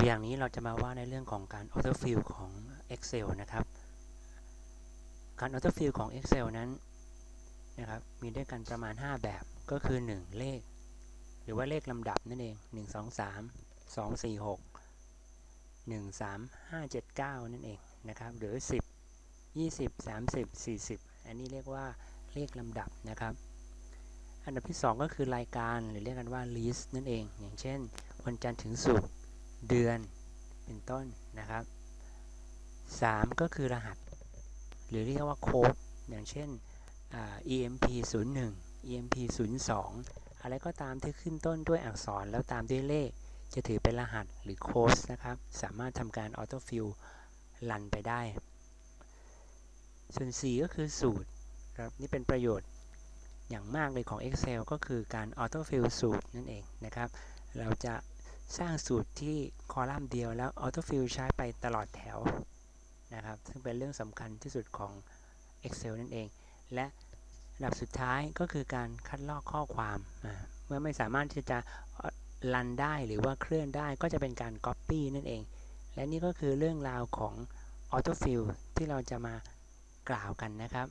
ตัวอย่างนี้เราจะมาว่าในเรื่องของการ autofill ของ Excel นะครับ การ autofill ของ Excel นั้นนะครับมีด้วยกันประมาณ 5 แบบก็คือ 1 เลข หรือว่าเลขลำดับนั่นเอง 1 2 3 2 4 6 1 3 5 7 9 นั่นเองนะครับหรือ 10 20 30 40 อันนี้เรียกว่าเลขลำดับนะครับ อันดับที่ 2 ก็คือรายการหรือเรียกกันว่า list นั่นเอง อย่างเช่น วันจันทร์ถึงศุกร์ เดือนเป็นต้นนะครับ 3 ก็คือรหัส หรือเรียกว่าโค้ดอย่างเช่น EMP 01 EMP 02อะไรก็ตามที่ขึ้นต้นด้วยอักษรแล้วตามด้วยเลข จะถือเป็นรหัสหรือโค้ดนะครับ สามารถทำการออโต้ฟิลลันไปได้ ส่วน 4 ก็คือสูตรครับนี่เป็นประโยชน์อย่างมากเลยของ Excel ก็คือการออโต้ฟิลสูตรนั่นเองนะครับ เราจะ สร้างสูตรที่คอลัมน์เดียวแล้วออโตฟิลใช้ไปตลอดแถวนะครับซึ่งเป็นเรื่องสำคัญที่สุดของ Excel นั่นเอง และระดับสุดท้ายก็คือการคัดลอกข้อความเมื่อไม่สามารถที่จะรันได้หรือว่าเคลื่อนได้ก็จะเป็นการ Copy นั่นเอง และนี่ก็คือเรื่องราวของ Autofill ที่เราจะมากล่าวกันนะครับ